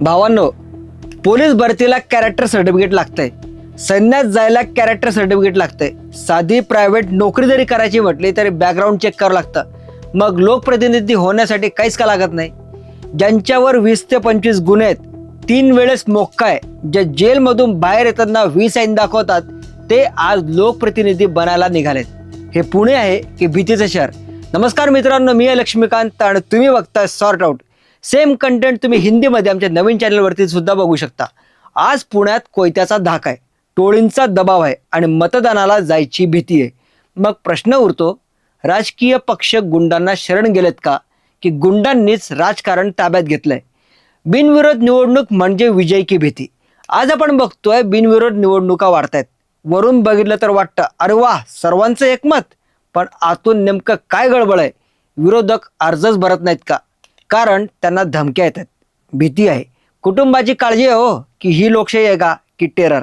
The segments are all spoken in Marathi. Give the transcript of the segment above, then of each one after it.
भावांनो पोलीस भरतीला कॅरेक्टर सर्टिफिकेट लागतंय. सैन्यात जायला कॅरेक्टर सर्टिफिकेट लागतंय. साधी प्रायव्हेट नोकरी जरी करायची म्हटली तरी बॅकग्राऊंड चेक करावं लागतं. मग लोकप्रतिनिधी होण्यासाठी काहीच का लागत नाही? ज्यांच्यावर वीस ते पंचवीस गुन्हे आहेत तीन वेळेस मोक्का आहे. जे जेलमधून बाहेर येताना व्ही साईन दाखवतात ते आज लोकप्रतिनिधी बनायला निघालेत. हे पुणे आहे की भीतीचं शहर? नमस्कार मित्रांनो मी आहे लक्ष्मीकांत आणि तुम्ही बघताय सॉर्ट आउट सेम कंटेंट तुम्ही हिंदीमध्ये आमच्या नवीन चॅनलवरती सुद्धा बघू शकता. आज पुण्यात कोयत्याचा धाक आहे. टोळींचा दबाव आहे आणि मतदानाला जायची भीती आहे. मग प्रश्न उरतो राजकीय पक्ष गुंडांना शरण गेलेत का? की गुंडांनीच राजकारण ताब्यात घेतलंय? बिनविरोध निवडणूक म्हणजे विजय की भीती. आज आपण बघतोय बिनविरोध निवडणुका वाढतायत. वरून बघितलं तर वाटतं अरे वा सर्वांचं एकमत. पण आतून नेमकं काय गडबड आहे? विरोधक अर्जच भरत नाहीत का? कारण त्यांना धमक्या येतात. भीती आहे. कुटुंबाची काळजी आहे हो की ही लोकशाही आहे का? की टेरर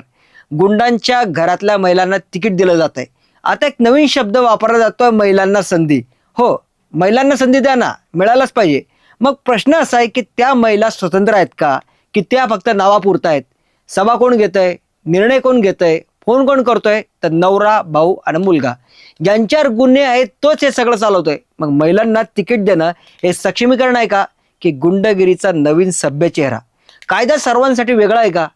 गुंडांच्या घरातल्या महिलांना तिकीट दिलं जात आहे आता एक नवीन शब्द वापरला जातोय महिलांना संधी. हो महिलांना संधी द्या ना मिळायलाच पाहिजे. मग प्रश्न असा आहे की त्या महिला स्वतंत्र आहेत का? की त्या फक्त नावापुरत आहेत? सभा कोण घेत आहे निर्णय कोण घेत आहे फोन कोण करतोय? तर नवरा भाऊ आणि मुलगा. ज्यांच्यावर गुन्हे आहेत तोच हे सगळं चालवतोय. मग महिलांना तिकीट देणं हे सक्षमीकरण आहे का? की गुंडगिरीचा नवीन सभ्य चेहरा. कायदा सर्वांसाठी वेगळा आहे का?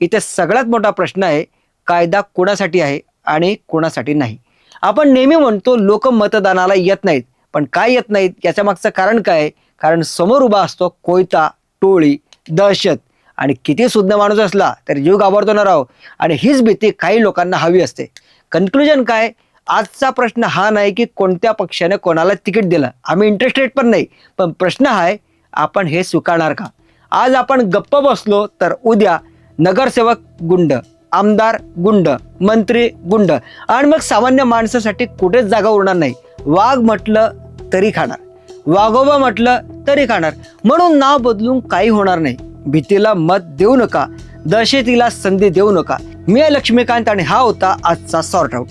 इथे सगळ्यात मोठा प्रश्न आहे कायदा कोणासाठी आहे आणि कोणासाठी नाही. आपण नेहमी म्हणतो लोक मतदानाला येत नाहीत. पण काय येत नाहीत? याच्या मागचं कारण काय? आहे? कारण समोर उभा असतो कोयता टोळी दहशत. आणि किती सुज्ञ माणूस असला तरी जीव घाबरतो ना राव आणि हीच भीती काही लोकांना हवी असते. कन्क्लुजन काय? आजचा प्रश्न हा नाही की कोणत्या पक्षाने कोणाला तिकीट दिलं. आम्ही इंटरेस्टेड पण नाही. पण प्रश्न आहे आपण हे स्वीकारणार का? आज आपण गप्प बसलो तर उद्या नगरसेवक गुंड आमदार गुंड मंत्री गुंड आणि मग सामान्य माणसासाठी कुठेच जागा उरणार नाही. वाघ म्हटलं तरी खाणार. वाघोबा म्हटलं तरी खाणार. म्हणून नाव बदलून काही होणार नाही. भीतीला मत देऊ नका दहशतीला संधी देऊ नका. मी लक्ष्मीकांत आणि हा होता आजचा सॉर्ट आउट.